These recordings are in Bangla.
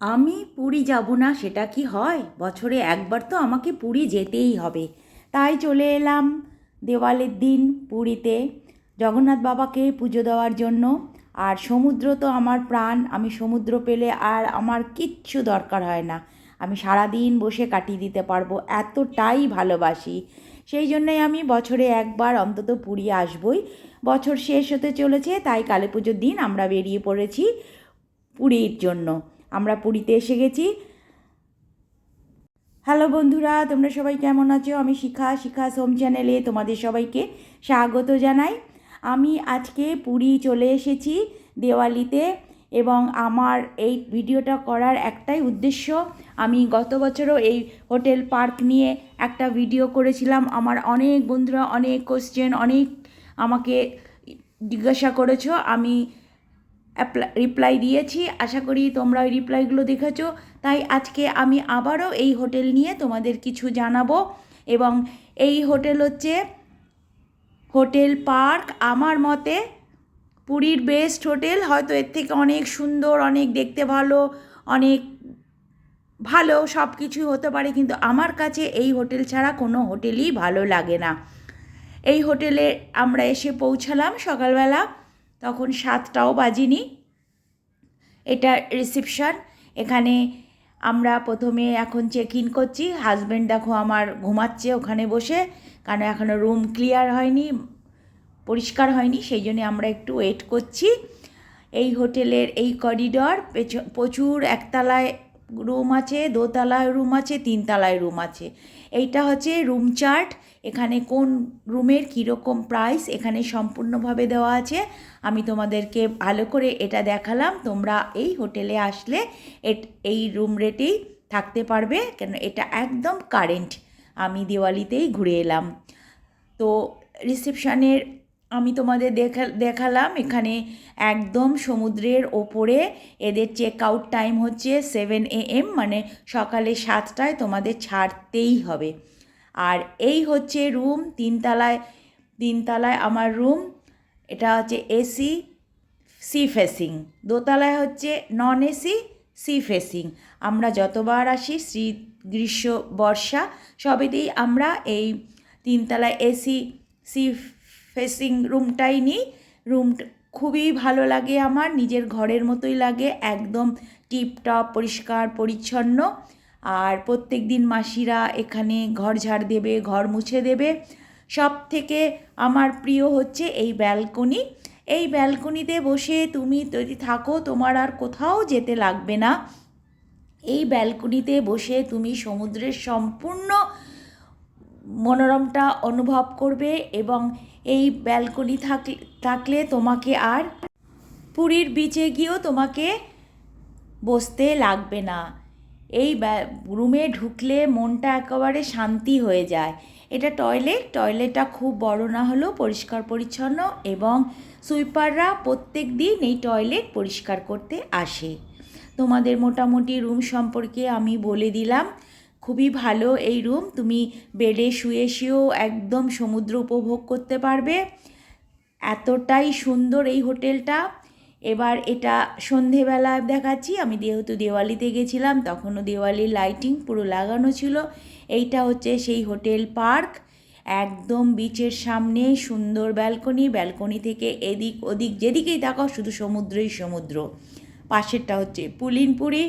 আমি পুরী যাব না, সেটা কি হয়? বছরে একবার তো আমাকে পুরী যেতেই হবে। তাই চলে এলাম দেওয়ালের দিন পুরীতে জগন্নাথ বাবাকে পুজো দেওয়ার জন্য। আর সমুদ্র তো আমার প্রাণ, আমি সমুদ্র পেলে আর আমার কিচ্ছু দরকার হয় না। আমি সারাদিন বসে কাটিয়ে দিতে পারব, এতটাই ভালোবাসি। সেই জন্যই আমি বছরে একবার অন্তত পুরী আসবই। বছর শেষ হতে চলেছে, তাই কালী পুজোর দিন আমরা বেরিয়ে পড়েছি পুরীর জন্য। আমরা পুরীতে এসে গেছি। হ্যালো বন্ধুরা, তোমরা সবাই কেমন আছো? আমি শিখা শিখা সোম চ্যানেলে তোমাদের সবাইকে স্বাগত জানাই। আমি আজকে পুরী চলে এসেছি দেওয়ালিতে এবং আমার এই ভিডিওটা করার একটাই উদ্দেশ্য, আমি গত বছরও এই হোটেল পার্ক নিয়ে একটা ভিডিও করেছিলাম। আমার অনেক বন্ধুরা অনেক কোশ্চেন অনেক আমাকে জিজ্ঞাসা করেছ। আমি রিপ্লাই দিয়েছি। আশা করি তোমরা ওই রিপ্লাইগুলো দেখেছ। তাই আজকে আমি আবারও এই হোটেল নিয়ে তোমাদের কিছু জানাব। এবং এই হোটেল হচ্ছে হোটেল পার্ক আমার মতে পুরীর বেস্ট হোটেল হয়তো এর থেকে অনেক সুন্দর, অনেক দেখতে ভালো, অনেক ভালো সব কিছুই হতে পারে। কিন্তু আমার কাছে এই হোটেল ছাড়া কোনো হোটেলই ভালো লাগে না। এই হোটেলে আমরা এসে পৌঁছালাম সকালবেলা। তখন সাতটাও বাজিনি। এটা রিসেপশন এখানে আমরা প্রথমে এখন চেক ইন করছি। হাজব্যান্ড দেখো আমার ঘুমাচ্ছে ওখানে বসে। কারণ এখনও রুম ক্লিয়ার হয়নি, পরিষ্কার হয়নি, সেই জন্যে আমরা একটু ওয়েট করছি। এই হোটেলের এই করিডর প্রচুর একতলায় রুম আছে, দোতলায় রুম আছে, তিনতলায় রুম আছে। এইটা হচ্ছে রুম চার্ট এখানে কোন রুমের কীরকম প্রাইস এখানে সম্পূর্ণভাবে দেওয়া আছে। আমি তোমাদেরকে ভালো করে এটা দেখালাম। তোমরা এই হোটেলে আসলে এই রুম রেটেই থাকতে পারবে। কেন এটা একদম কারেন্ট আমি দিওয়ালিতেই ঘুরে এলাম। তো রিসেপশনের আমি তোমাদের দেখা, দেখালাম এখানে একদম সমুদ্রের ওপরে এদের চেক আউট টাইম হচ্ছে সেভেন এ এম মানে সকালে সাতটায় তোমাদের ছাড়তেই হবে। আর এই হচ্ছে রুম তিনতলায় তিনতলায় আমার রুম এটা হচ্ছে এসি সি ফেসিং দোতলায় হচ্ছে নন এসি সি ফেসিং আমরা যতবার আসি শ্রী গ্রীষ্ম, বর্ষা, সবেতেই আমরা এই তিনতলায় এসি সি ফেসিং রুমটাই নিই। রুম খুবই ভালো লাগে আমার, নিজের ঘরের মতোই লাগে, একদম টিপটপ পরিষ্কার, পরিচ্ছন্ন। আর প্রত্যেক দিন মাসিরা এখানে ঘর ঝাড় দেবে, ঘর মুছে দেবে। সব থেকে আমার প্রিয় হচ্ছে এই ব্যালকনি এই ব্যালকনিতে বসে তুমি যদি থাকো, তোমার আর কোথাও যেতে লাগবে না। এই ব্যালকনিতে বসে তুমি সমুদ্রের সম্পূর্ণ মনোরমটা অনুভব করবে এবং এই ব্যালকনি থাকলে থাকলে তোমাকে আর পুরীর বিচে গিয়েও তোমাকে বসতে লাগবে না। এই রুমে ঢুকলে মনটা একেবারে শান্তি হয়ে যায়। এটা টয়লেট টয়লেটটা খুব বড় না হলেও পরিষ্কার পরিচ্ছন্ন এবং সুইপাররা প্রত্যেক দিন এই টয়লেট পরিষ্কার করতে আসে। তোমাদের মোটামুটি রুম সম্পর্কে আমি বলে দিলাম। খুবই ভালো এই রুম তুমি বেডে শুয়ে শুয়েও একদম সমুদ্র উপভোগ করতে পারবে। এতটাই সুন্দর এই হোটেলটা। এবার এটা সন্ধেবেলা দেখাচ্ছি। আমি যেহেতু দেওয়ালিতে গেছিলাম, তখনও দেওয়ালির লাইটিং পুরো লাগানো ছিল। এইটা হচ্ছে সেই হোটেল পার্ক। একদম বিচের সামনে সুন্দর ব্যালকনি ব্যালকনি থেকে এদিক ওদিক যেদিকেই তাকাও শুধু সমুদ্রই সমুদ্র। পাশেরটা হচ্ছে পুলিনপুরি।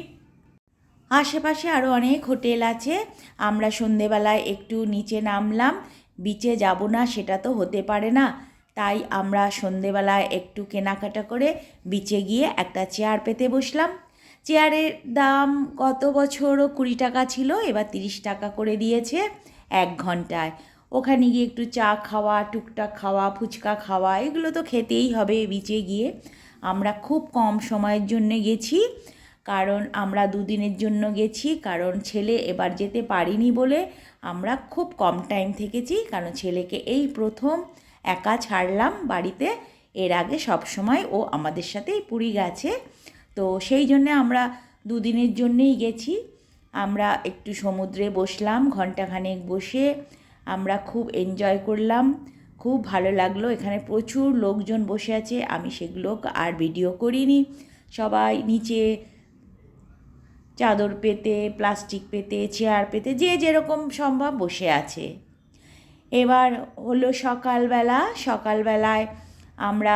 আশেপাশে আরও অনেক হোটেল আছে। আমরা সন্ধেবেলায় একটু নিচে নামলাম বিচে যাব না, সেটা তো হতে পারে না। তাই আমরা সন্ধেবেলায় একটু কেনাকাটা করে বিচে গিয়ে একটা চেয়ার পেতে বসলাম। চেয়ারের দাম গত বছরও কুড়ি টাকা ছিল, এবার তিরিশ টাকা করে দিয়েছে এক ঘন্টায়। ওখানে গিয়ে একটু চা খাওয়া, টুকটাক খাওয়া, ফুচকা খাওয়া, এগুলো তো খেতেই হবে বিচে গিয়ে। আমরা খুব কম সময়ের জন্য গেছি। কারণ আমরা দুদিনের জন্য গেছি, কারণ ছেলে এবার যেতে পারিনি বলে আমরা খুব কম টাইম থেকেছি, কারণ ছেলেকে এই প্রথম একা ছাড়লাম বাড়িতে, এর আগে সব সময় ও আমাদের সাথেই পুরী গেছে। তো সেই জন্যে আমরা দুদিনের জন্যেই গেছি। আমরা একটু সমুদ্রে বসলাম ঘন্টাখানেক বসে আমরা খুব এনজয় করলাম। খুব ভালো লাগল, এখানে প্রচুর লোকজন বসে আছে, আমি সেগুলো আর ভিডিও করিনি। সবাই নিচে চাদর পেতে প্লাস্টিক পেতে চেয়ার পেতে, যে যেরকম সম্ভব বসে আছে। এবার হলো সকালবেলা, সকালবেলায় আমরা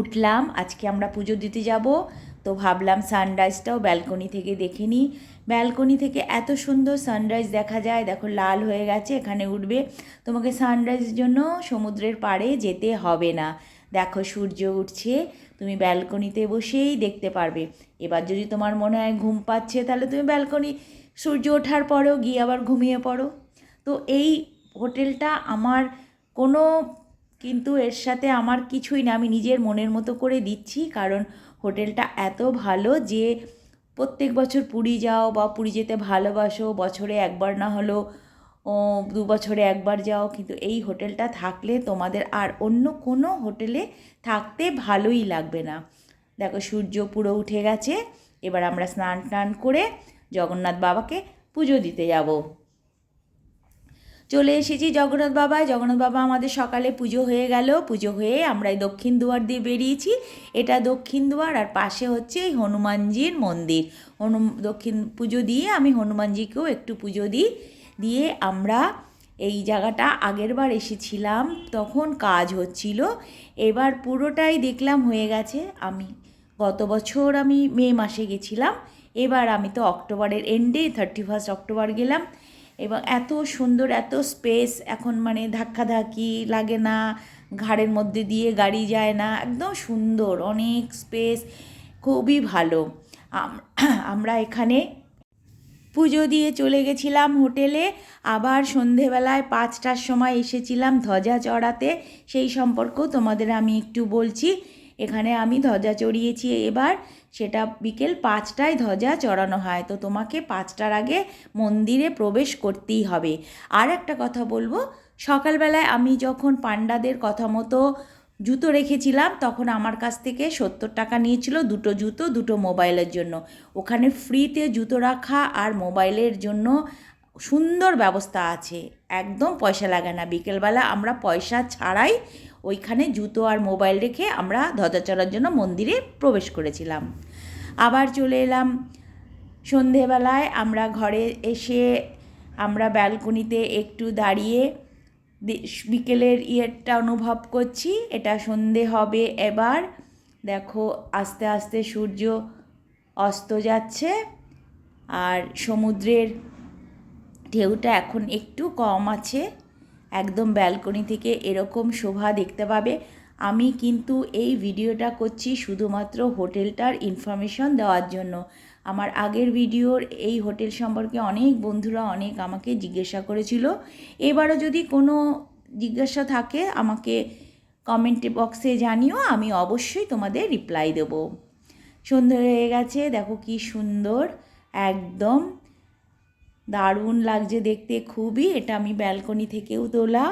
উঠলাম, আজকে আমরা পুজো দিতে যাব, তো ভাবলাম সানরাইজটাও ব্যালকনি থেকে দেখে নিই। ব্যালকনি থেকে এত সুন্দর সানরাইজ দেখা যায়, দেখো লাল হয়ে গেছে, এখানে উঠবে। তোমাকে সানরাইজের জন্য সমুদ্রের পাড়ে যেতে হবে না। দেখো সূর্য উঠছে, তুমি ব্যালকনিতে বসেই দেখতে পারবে। এবার যদি তোমার মনে হয় ঘুম পাচ্ছে, তাহলে তুমি ব্যালকনি সূর্য ওঠার পরেও গিয়ে আবার ঘুমিয়ে পড়ো। তো এই হোটেলটা আমার কোনো কিন্তু এর সাথে আমার কিছুই না, আমি নিজের মনের মতো করে দিচ্ছি। কারণ হোটেলটা এত ভালো যে প্রত্যেক বছর পুরী যাও বা পুরী যেতে ভালোবাসো, বছরে একবার না হলেও দু বছরে একবার যাও, কিন্তু এই হোটেলটা থাকলে তোমাদের আর অন্য কোনো হোটেলে থাকতে ভালোই লাগবে না। দেখো সূর্য পুরো উঠে গেছে, এবার আমরা স্নান টান করে জগন্নাথ বাবাকে পুজো দিতে যাব। চলে এসেছি জগন্নাথ বাবায় জগন্নাথ বাবা আমাদের সকালে পুজো হয়ে গেল। পুজো হয়ে আমরা এই দক্ষিণ দুয়ার দিয়ে বেরিয়েছি। এটা দক্ষিণ দুয়ার আর পাশে হচ্ছে এই হনুমানজির মন্দির। হনু দক্ষিণ পুজো দিয়ে আমি হনুমানজিকেও একটু পুজো দিই। দিয়ে আমরা এই জায়গাটা আগের বার এসেছিলাম, তখন কাজ হচ্ছিল। এবার পুরোটাই দেখলাম হয়ে গেছে। আমি গত বছর আমি মে মাসে গেছিলাম, এবার আমি তো অক্টোবরের এন্ডে থার্টি ফার্স্ট অক্টোবর গেলাম। এবং এত সুন্দর, এত স্পেস এখন মানে ধাক্কাধাক্কি লাগে না, ঘাড়ের মধ্যে দিয়ে গাড়ি যায় না, একদম সুন্দর, অনেক স্পেস খুবই ভালো। আমরা এখানে পুজো দিয়ে চলে গেছিলাম হোটেলে। আবার সন্ধেবেলায় পাঁচটার সময় এসেছিলাম ধ্বজা চড়াতে। সেই সম্পর্কেও তোমাদের আমি একটু বলছি। এখানে আমি ধ্বজা চড়িয়েছি এবার। সেটা বিকেল পাঁচটায় ধ্বজা চড়ানো হয়। তো তোমাকে পাঁচটার আগে মন্দিরে প্রবেশ করতেই হবে। আর একটা কথা বলব, সকালবেলায় আমি যখন পাণ্ডাদের কথা মতো জুতো রেখেছিলাম, তখন আমার কাছ থেকে সত্তর টাকা নিয়েছিল দুটো জুতো, দুটো মোবাইলের জন্য। ওখানে ফ্রিতে জুতো রাখা আর মোবাইলের জন্য সুন্দর ব্যবস্থা আছে। একদম পয়সা লাগে না। বিকেলবেলা আমরা পয়সা ছাড়াই ওইখানে জুতো আর মোবাইল রেখে আমরা ধ্বজাচড়ার জন্য মন্দিরে প্রবেশ করেছিলাম। আবার চলে এলাম সন্ধেবেলায়, আমরা ঘরে এসে আমরা ব্যালকনিতে একটু দাঁড়িয়ে বিকেলের ইয়েরটা অনুভব করছি, এটা সন্ধে হবে এবার। দেখো, আস্তে আস্তে সূর্য অস্ত যাচ্ছে, আর সমুদ্রের ঢেউটা এখন একটু কম আছে। একদম ব্যালকনি থেকে এরকম শোভা দেখতে পাবে। আমি কিন্তু এই ভিডিওটা করছি শুধুমাত্র হোটেলটার ইনফরমেশন দেওয়ার জন্য। আমার আগের ভিডিওর এই হোটেল সম্পর্কে অনেক বন্ধুরা অনেক আমাকে জিজ্ঞাসা করেছিল। এবারও যদি কোনো জিজ্ঞাসা থাকে, আমাকে কমেন্ট বক্সে জানিও, আমি অবশ্যই তোমাদের রিপ্লাই দেব। সুন্দর হয়ে গেছে, দেখো কি সুন্দর, একদম দারুণ লাগছে দেখতে, খুবই। এটা আমি ব্যালকনি থেকেও তোলা।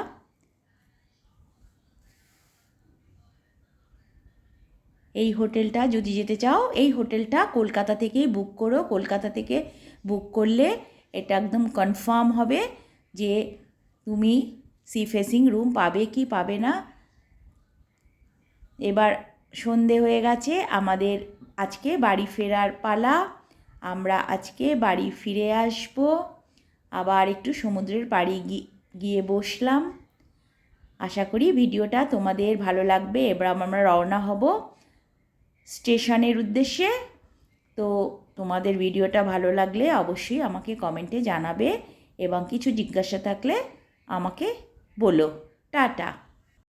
এই হোটেলটা যদি যেতে চাও, এই হোটেলটা কলকাতা থেকেই বুক করো। কলকাতা থেকে বুক করলে এটা একদম কনফার্ম হবে যে তুমি সি ফেসিং রুম পাবে কি পাবে না। এবার সন্ধে হয়ে গেছে, আমাদের আজকে বাড়ি ফেরার পালা। আমরা আজকে বাড়ি ফিরে আসব। আবার একটু সমুদ্রের পাড়ি গিয়ে বসলাম। আশা করি ভিডিওটা তোমাদের ভালো লাগবে। এবার আমরা রওনা হব। স্টেশনের উদ্দেশ্যে। তো তোমাদের ভিডিওটা ভালো লাগলে অবশ্যই আমাকে কমেন্টে জানাবে এবং কিছু জিজ্ঞাসা থাকলে আমাকে বলো। টাটা।